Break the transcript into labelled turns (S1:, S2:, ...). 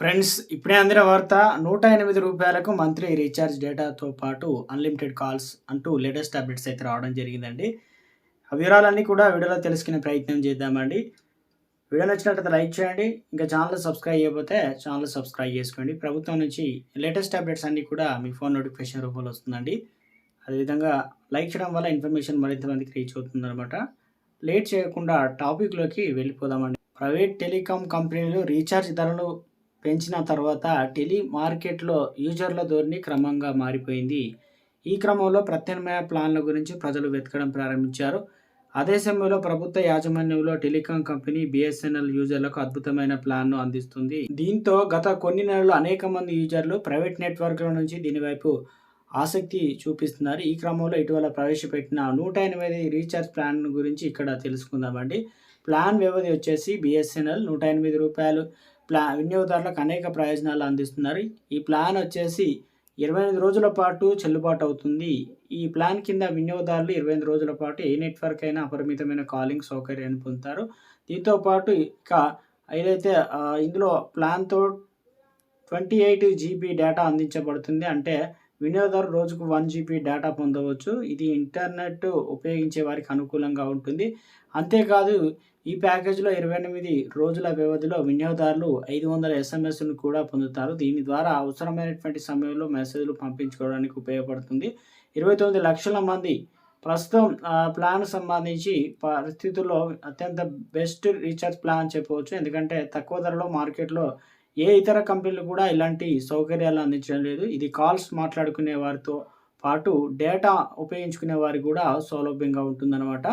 S1: Friends ఇప్పుడే అందిన వార్త నూట ఎనిమిది రూపాయలకు మంత్లీ రీఛార్జ్ డేటాతో పాటు అన్లిమిటెడ్ కాల్స్ అంటూ లేటెస్ట్ అప్డేట్స్ అయితే రావడం జరిగిందండి. ఆ వివరాలన్నీ కూడా వీడియోలో తెలుసుకునే ప్రయత్నం చేద్దామండి. వీడియో నచ్చినట్లయితే లైక్ చేయండి. ఇంకా ఛానల్ సబ్స్క్రైబ్ చేయకపోతే ఛానల్ సబ్స్క్రైబ్ చేసుకోండి. ప్రభుత్వం నుంచి లేటెస్ట్ అప్డేట్స్ అన్నీ కూడా మీ ఫోన్ నోటిఫికేషన్ రూపంలో వస్తుందండి. అదేవిధంగా లైక్ చేయడం వల్ల ఇన్ఫర్మేషన్ మరింత మందికి రీచ్ అవుతుందనమాట లేట్ చేయకుండా టాపిక్లోకి వెళ్ళిపోదామండి. ప్రైవేట్ టెలికాం కంపెనీలు రీఛార్జ్ ధరలు పెంచిన తర్వాత టెలి మార్కెట్లో యూజర్ల ధోరణి క్రమంగా మారిపోయింది. ఈ క్రమంలో ప్రత్యామ్నాయ ప్లాన్ల గురించి ప్రజలు వెతకడం ప్రారంభించారు. అదే సమయంలో ప్రభుత్వ యాజమాన్యంలో టెలికాం కంపెనీ బిఎస్ఎన్ఎల్ యూజర్లకు అద్భుతమైన ప్లాన్ను అందిస్తుంది. దీంతో గత కొన్ని నెలలు అనేక మంది యూజర్లు ప్రైవేట్ నెట్వర్క్ల నుంచి దీనివైపు ఆసక్తి చూపిస్తున్నారు. ఈ క్రమంలో ఇటీవల ప్రవేశపెట్టిన నూట ఎనిమిది రీఛార్జ్ ప్లాన్ గురించి ఇక్కడ తెలుసుకుందామండి. ప్లాన్ వ్యవధి వచ్చేసి బిఎస్ఎన్ఎల్ నూట ఎనిమిది రూపాయలు ప్లా వినియోగదారులకు అనేక ప్రయోజనాలు అందిస్తున్నారు. ఈ ప్లాన్ వచ్చేసి ఇరవై ఎనిమిది రోజుల పాటు చెల్లుబాటు అవుతుంది. ఈ ప్లాన్ కింద వినియోగదారులు ఇరవై ఎనిమిది రోజుల పాటు ఏ నెట్వర్క్ అయినా అపరిమితమైన కాలింగ్ సౌకర్యాన్ని పొందుతారు. దీంతో పాటు ఇక ఏదైతే ఇందులో ప్లాన్తో ట్వంటీ ఎయిట్ జీబీ డేటా అందించబడుతుంది అంటే వినియోగదారు రోజుకు వన్ జీబీ డేటా పొందవచ్చు. ఇది ఇంటర్నెట్ ఉపయోగించే వారికి అనుకూలంగా ఉంటుంది. అంతేకాదు ఈ ప్యాకేజీలో ఇరవై ఎనిమిది రోజుల వ్యవధిలో వినియోగదారులు ఐదు వందల ఎస్ఎంఎస్ను కూడా పొందుతారు. దీని ద్వారా అవసరమైనటువంటి సమయంలో మెసేజ్లు పంపించుకోవడానికి ఉపయోగపడుతుంది. ఇరవై తొమ్మిది లక్షల మంది ప్రస్తుతం ప్లాన్ సంబంధించి పరిస్థితుల్లో అత్యంత బెస్ట్ రీఛార్జ్ ప్లాన్ చెప్పవచ్చు. ఎందుకంటే తక్కువ ధరలో మార్కెట్లో ఏ ఇతర కంపెనీలు కూడా ఇలాంటి సౌకర్యాలు అందించడం లేదు. ఇది కాల్స్ మాట్లాడుకునే వారితో పాటు డేటా ఉపయోగించుకునే వారికి కూడా సౌలభ్యంగా ఉంటుందన్నమాట.